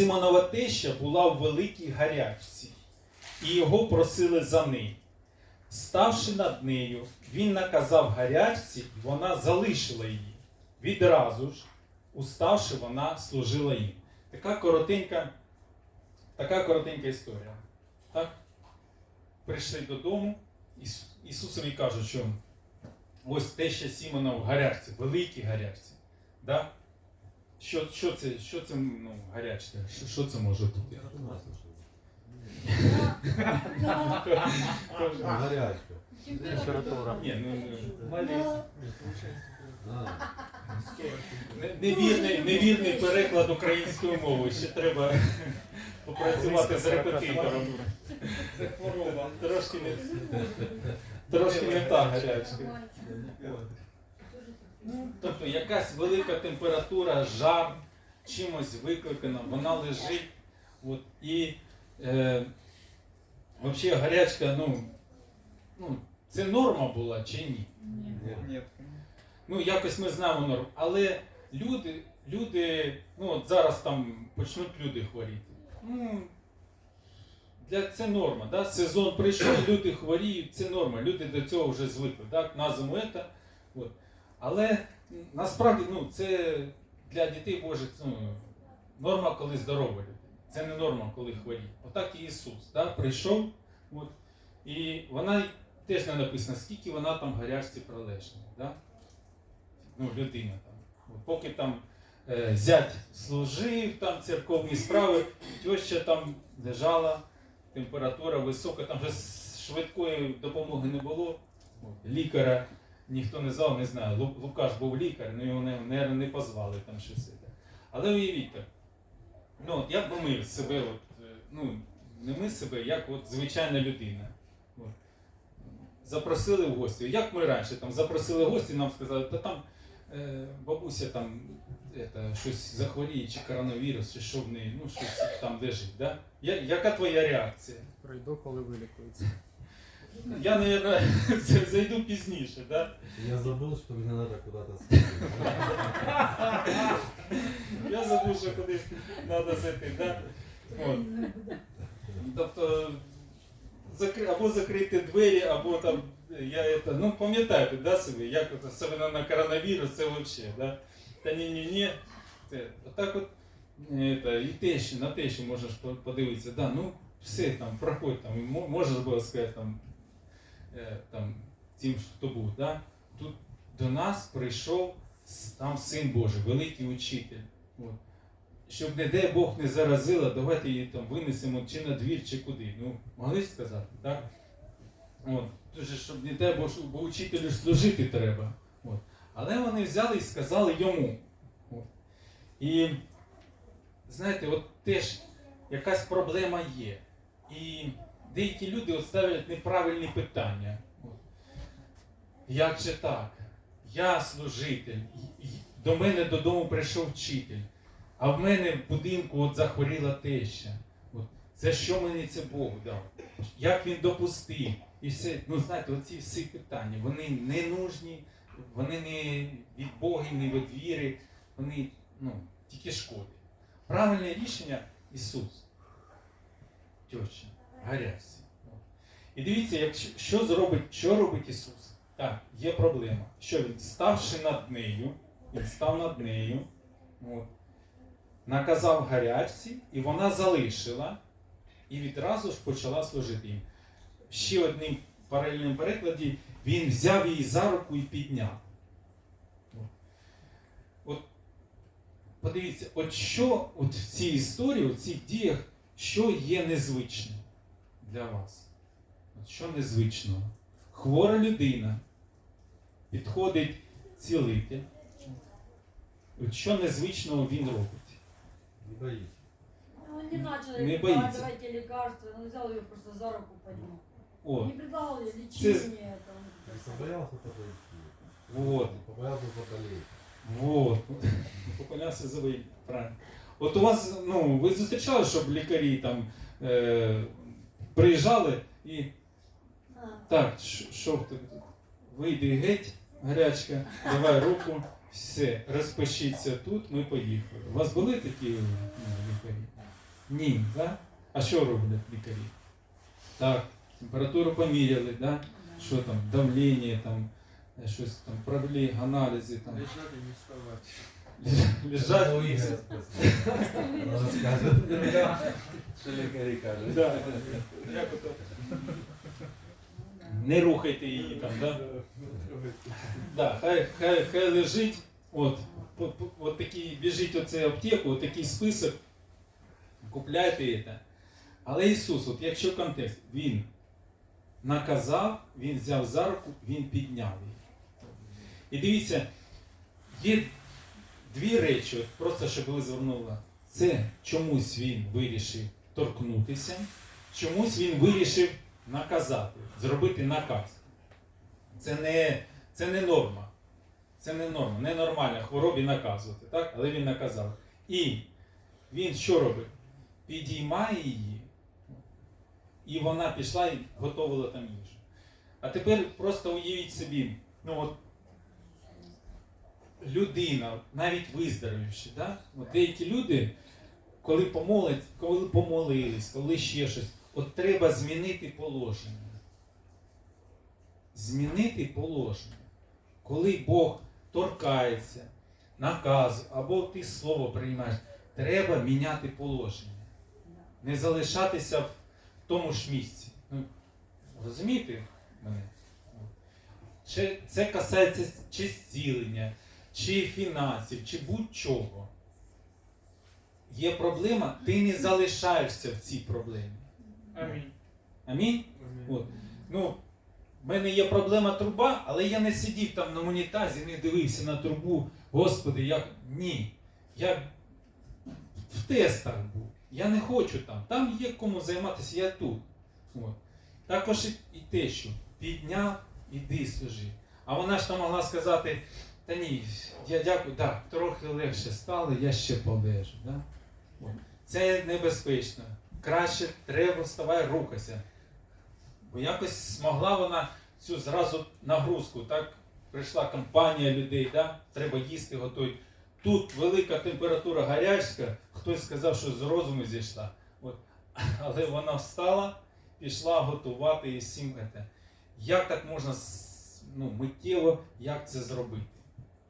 Симонова теща була в великій гарячці, і його просили за неї. Ставши над нею, він наказав гарячці, і вона залишила її. Відразу ж, уставши, вона служила їм. Така коротенька, така коротенька історія. Так? Прийшли додому, Ісус, Ісусові кажуть, що ось теща Сімона в гарячці, великій гарячці. Да? Що, що це, що це ну, гарячка? Що, що це може бути? Гарячка. Температура. Ні, ну, ну, Не- Невірний, невірний переклад української мови. Ще треба попрацювати з репетитором. Це хвороба. Трошки не, трошки не та гарячка. Тобто якась велика температура, жар, чимось викликана, вона лежить. От, і е, взагалі гарячка, ну, ну, це норма була чи ні? Нет. Ну, якось ми знаємо норму. Але люди, люди, ну от зараз там почнуть люди хворіти. Ну, для, це норма. Да? Сезон прийшов, люди хворіють, це норма. Люди до цього вже звикли. Так? На зиму це. Але насправді ну, це для дітей Божих ну, норма, коли здорова людина. Це не норма, коли хворіє. Отак і Ісус да? прийшов. От, і вона теж не написано, скільки вона там гарячці пролежала. Да? ну, людина там. От Поки там е, зять служив, там церковні справи, теща там лежала, температура висока, там вже швидкої допомоги не було. От, Лікаря ніхто не звав, не знаю. Лукаш був лікар, ну його не, не, позвали там щось. Але уявіть ну, як би ми себе, от, е, ну, не ми себе, як от звичайна людина. Запросили в гості. Як ми раніше там запросили гості, нам сказали, та там е, бабуся там это, щось захворіє, чи коронавірус, чи що в неї, ну щось там лежить. Да? Я, яка твоя реакція? Пройду, коли вилікується. Я, мабуть, зайду пізніше, да? Я забыл, что мне надо куда-то сходить. Я забув, що кудись треба зайти, да? От. Тобто закри... або закрити двері, або там я это, ну пам'ятаєте, да, собі, як от, особливо на коронавірус, це взагалі, да? Та ні, ні, ні. Це, отак от это, і тещі, на тещі можеш по- подивитися, да, ну все там, проходь там, і мо- можеш було сказати там, е, там тим, хто був, да? Тут до нас прийшов там син Божий, великий учитель. От. Щоб, не дай Бог, не заразила, давайте її там винесемо чи на двір, чи куди. Ну, могли сказати, так? От. Дуже, щоб не дай Бог, бо учителю служити треба. От. Але вони взяли і сказали йому. От. І знаєте, от теж якась проблема є. І деякі люди от ставлять неправильні питання. Як же так? Я служитель, до мене додому прийшов вчитель, а в мене в будинку от захворіла теща. От. За що мені це Бог дав? Як він допустив? І все, ну знаєте, оці всі питання, вони не нужні, вони не від Бога, не від віри, вони ну, тільки шкодять. Правильне рішення Ісус. Тьоща, гарячці. І дивіться, якщо, що зробить, що робить Ісус? Так, є проблема. Що він, ставши над нею, він став над нею, от, наказав гарячці, і вона залишила, і відразу ж почала служити їм. Ще одним паралельним перекладі він взяв її за руку і підняв. От подивіться, от що от в цій історії, в цих діях, що є незвичним для вас? От що незвичного? Хвора людина підходить цілитель. От що незвичного він робить? Не боись. Ну, не начал Не боится. давайте лекарства, он взял ее просто за руку поднял. О, Не предлагал ей лечение. Там, побоялся подойти. вот, побоялся заболеть. вот. Популярся завоїть, правильно. От у вас, ну, ви зустрічали, щоб лікарі там е, приїжджали і так, що в тебе тут? Вийди геть, гарячка, давай руку, все, розпишіться тут, ми поїхали. У вас були такі ну, лікарі? Ні. Да? А що роблять лікарі? Так, температуру поміряли, да? що там, давлення, там, е, щось там, провели аналізи, там, Лежать не вставати. Лежать. Що лікарі кажуть. Не рухайте її там, да? Да, хай, хай, хай лежить, от, от такий, біжить оце аптеку, от такий список, купляйте це. Але Ісус, от якщо контекст, Він наказав, Він взяв за руку, Він підняв її. І дивіться, є дві речі, от просто щоб ви звернули. Це чомусь він вирішив торкнутися, чомусь він вирішив наказати, зробити наказ. Це не, це не норма. Це не норма, не нормально хворобі наказувати, так? але він наказав. І він що робить? Підіймає її, і вона пішла і готувала там їжу. А тепер просто уявіть собі, ну от людина, навіть виздоровівши, да? от деякі люди, коли помолять, коли помолились, коли ще щось, от треба змінити положення. Змінити положення. Коли Бог торкається, наказує, або ти слово приймаєш, треба міняти положення. Не залишатися в тому ж місці. Ну, розумієте мене? Це касається чи зцілення, чи фінансів, чи будь-чого. Є проблема, ти не залишаєшся в цій проблемі. Амінь. Амінь? От. Ну, в мене є проблема труба, але я не сидів там на унітазі, не дивився на трубу. Господи, як. Ні. Я в тестах був. Я не хочу там. Там є кому займатися, я тут. От. Також і те, що підняв, іди служи. А вона ж там могла сказати, та ні, я дякую, так, трохи легше стало, я ще полежу. Да? Це небезпечно. Краще треба вставай, рухайся. Бо якось змогла вона цю зразу нагрузку, так? Прийшла компанія людей, да? треба їсти, готують. Тут велика температура гарячка, хтось сказав, що з розуму зійшла. От. Але вона встала, пішла готувати і всім це. Як так можна ну, миттєво, як це зробити?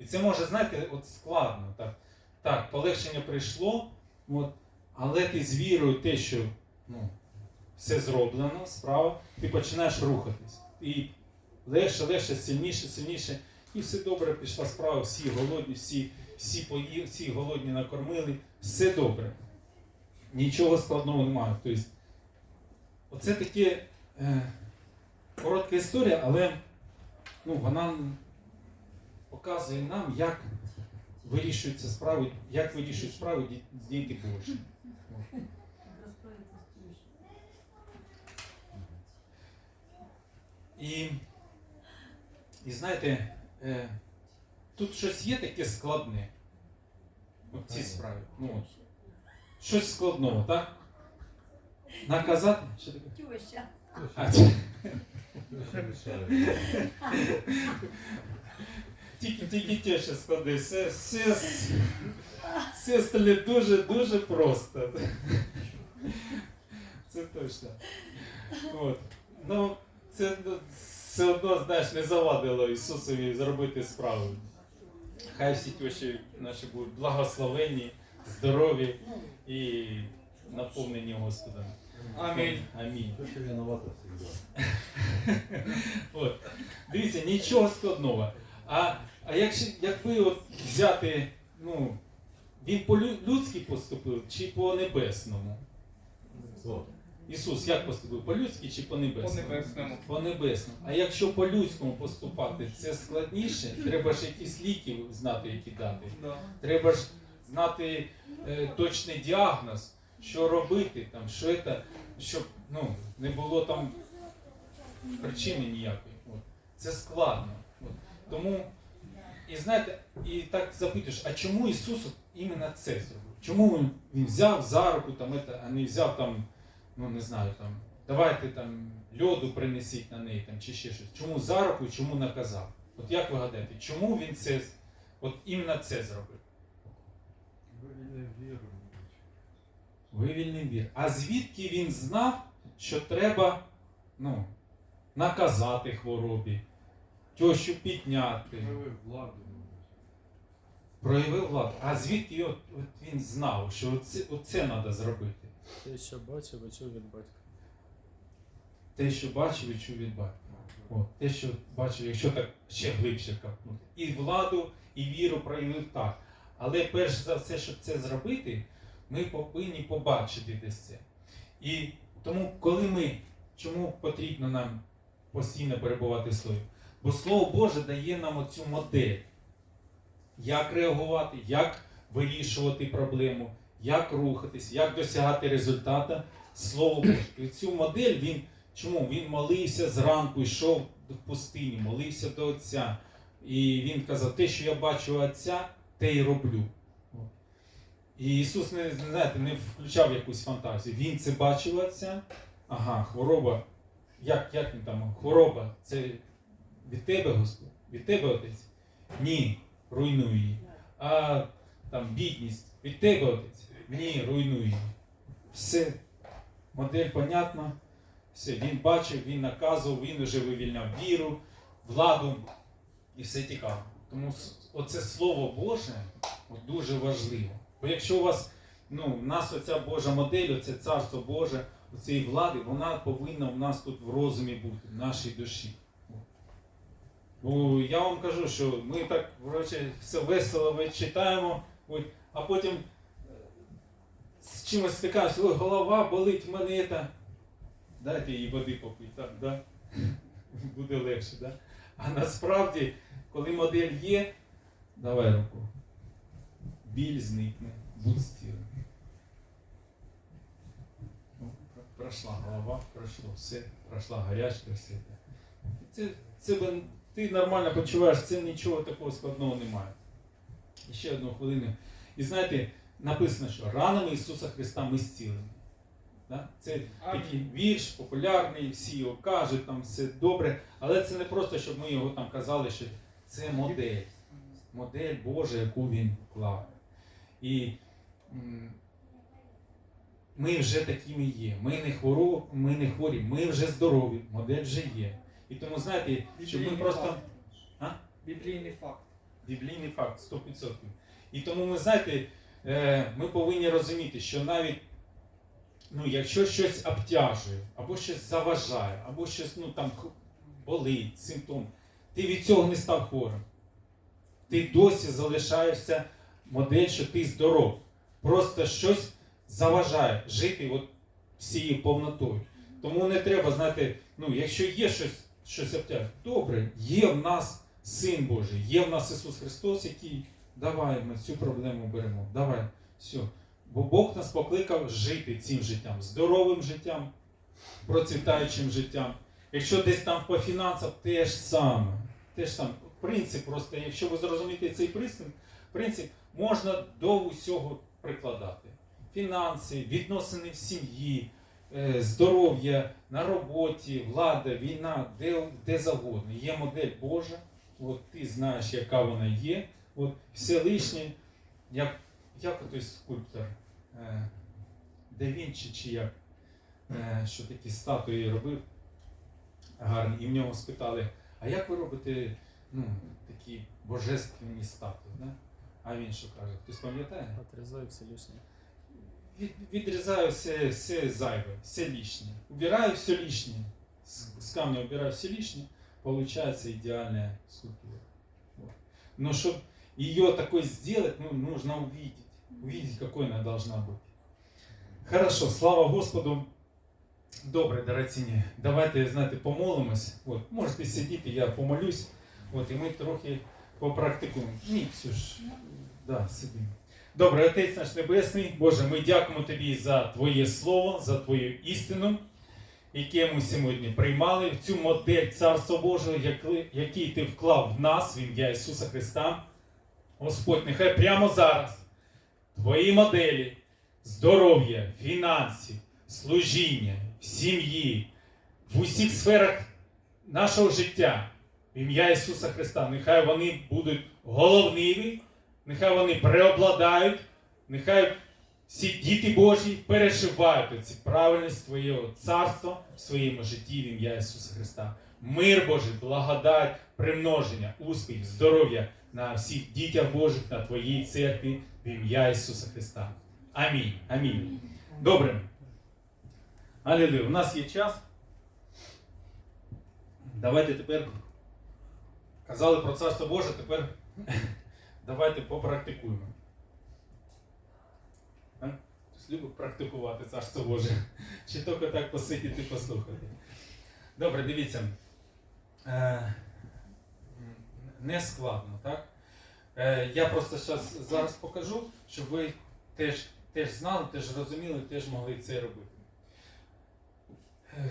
І це може, знаєте, от складно. Так, так полегшення прийшло, от, але ти з вірою те, що ну, все зроблено, справа, ти починаєш рухатись. І легше, легше, сильніше, сильніше. І все добре, пішла справа, всі голодні, всі, всі, пої, всі голодні накормили, все добре. Нічого складного немає. Тобто, оце таке е, коротка історія, але ну, вона показує нам, як вирішуються справи, як вирішують справи ді- діти Божі. І, і знаєте, е, тут щось є таке складне. В цій справі. Ну. Щось складного, так? Наказати? Що таке? Теща. А? тільки, тільки те, що складне. Все, все, все остальне дуже, дуже просто. Це точно. От. Ну, це ну, все одно, знаєш, не завадило Ісусові зробити справу. Хай всі тещі наші будуть благословені, здорові і наповнені Господом. Амінь. Амінь. Завжди. От. Дивіться, нічого складного. А, а якщо, якби от взяти, ну, він по-людськи поступив чи по небесному? Ісус як поступив? По-людськи чи по небесному? По небесному. По небесному. А якщо по-людському поступати, це складніше, треба ж якісь ліки знати, які дати. Да. Треба ж знати е, точний діагноз, що робити, там, що це, щоб ну, не було там причини ніякої. От. Це складно. Тому, і знаєте, і так запитуєш, а чому Ісус іменно це зробив? Чому він, взяв за руку, там, это, а не взяв там, ну не знаю, там, давайте там льоду принесіть на неї там, чи ще щось. Чому за руку і чому наказав? От як ви гадаєте, чому він це, от іменно це зробив? Вірю. Вивільнив вір. А звідки він знав, що треба ну, наказати хворобі, тещу підняти, Проявив владу. проявив владу. А звідки от, от він знав, що оце, оце треба зробити? Те, що бачив і чув від батька. Те, що бачив і чув від батька. О, те, що бачив, якщо так ще глибше капнути. І владу, і віру проявив так. Але перш за все, щоб це зробити, ми повинні побачити десь це. І тому, коли ми, чому потрібно нам постійно перебувати в слові? Бо Слово Боже дає нам оцю модель, як реагувати, як вирішувати проблему, як рухатись, як досягати результату. Слово Боже. І цю модель він Чому? Він молився зранку, йшов в пустині, молився до Отця. І він казав, те, що я бачу Отця, те й роблю. І Ісус не, знаєте, не включав якусь фантазію. Він це бачив Отця. Ага, хвороба. Як, як він там? Хвороба. Це від тебе, Господь? Від тебе Отець? Ні, руйнуй її. А там бідність. Від тебе, Отець? Ні, руйнуй її. Все. Модель понятна. Все, він бачив, він наказував, він вже вивільняв віру, владу і все тікав. Тому оце Слово Боже дуже важливо. Бо якщо у вас, ну, в нас оця Божа модель, оце царство Боже, оцієї влади, вона повинна у нас тут в розумі бути, в нашій душі. Бо я вам кажу, що ми так вроде, все весело ви читаємо, а потім е, з чимось стикаємося, голова болить, в мене це. Дайте їй води попити, так, да? буде легше. Да? А насправді, коли модель є, давай руку. Біль зникне, будь стіл. Ну, Пройшла голова, пройшло все, пройшла гарячка, все. Це, це ти нормально почуваєш, це нічого такого складного немає. І ще одну хвилину. І знаєте, написано, що ранами Ісуса Христа ми зцілені. Да? Це такий вірш популярний, всі його кажуть, там все добре. Але це не просто, щоб ми його там казали, що це модель. Модель Божа, яку він вклав. І ми вже такими є. Ми не, хворо, ми не хворі, ми вже здорові, модель вже є. І тому, знаєте, щоб ми просто. А? Біблійний факт. Біблійний факт 100%. І тому ми знаєте, е, ми повинні розуміти, що навіть ну, якщо щось обтяжує, або щось заважає, або щось ну, там болить, симптом, ти від цього не став хворим. Ти досі залишаєшся модель, що ти здоров. Просто щось заважає жити от всією повнотою. Тому не треба, знаєте, ну, якщо є щось, щось обтяжує, добре, є в нас Син Божий, є в нас Ісус Христос, який давай ми цю проблему беремо. Давай, все. Бо Бог нас покликав жити цим життям, здоровим життям, процвітаючим життям. Якщо десь там по фінансах, те ж саме. Те ж саме. Принцип просто, якщо ви зрозумієте цей принцип, принцип можна до усього прикладати. Фінанси, відносини в сім'ї, здоров'я на роботі, влада, війна, де, де завгодно. Є модель Божа, от ти знаєш, яка вона є. От все лишнє, як, як той скульптор е, Де Вінчі чи як, е, що такі статуї робив гарні, і в нього спитали, а як ви робите ну, такі божественні статуї? Да? А він що каже? Хтось пам'ятає? Отрізаю все лишнє. Від, відрізаю все, все зайве, все лишнє. Убираю все лишнє. С, с камня убираю все лишнее, получается идеальная скульптура. Но чтобы ее такой сделать, ну, нужно увидеть. Увидеть, какой она должна быть. Хорошо, слава Господу. Добре, дорогоцінні. Давайте, знаєте, помолимось. От, можете сидіти, я помолюсь. От, і ми трохи попрактикуємо. Ні, Ксюш, да, сидимо. Добре, Отець наш Небесний, Боже, ми дякуємо Тобі за Твоє Слово, за Твою істину, яке ми сьогодні приймали, в цю модель Царства Божого, який Ти вклав в нас, в ім'я Ісуса Христа. Господь, нехай прямо зараз Твої моделі здоров'я, фінансів, служіння, сім'ї, в усіх сферах нашого життя, в ім'я Ісуса Христа, нехай вони будуть головними, нехай вони преобладають, нехай всі діти Божі переживають ці правильність Твоєго царства в своєму житті в ім'я Ісуса Христа. Мир Божий, благодать, примноження, успіх, здоров'я на всіх дітях Божих, на Твоїй церкві в ім'я Ісуса Христа. Амінь. Амінь. Добре. Алілуя. У нас є час. Давайте тепер. Казали про Царство Боже, тепер давайте попрактикуємо. Хтось любить практикувати Царство Боже. Чи тільки так посидіти послухати. Добре, дивіться. Е, не складно, так? Е, я просто щас, зараз покажу, щоб ви теж, теж знали, теж розуміли, теж могли це робити. Е,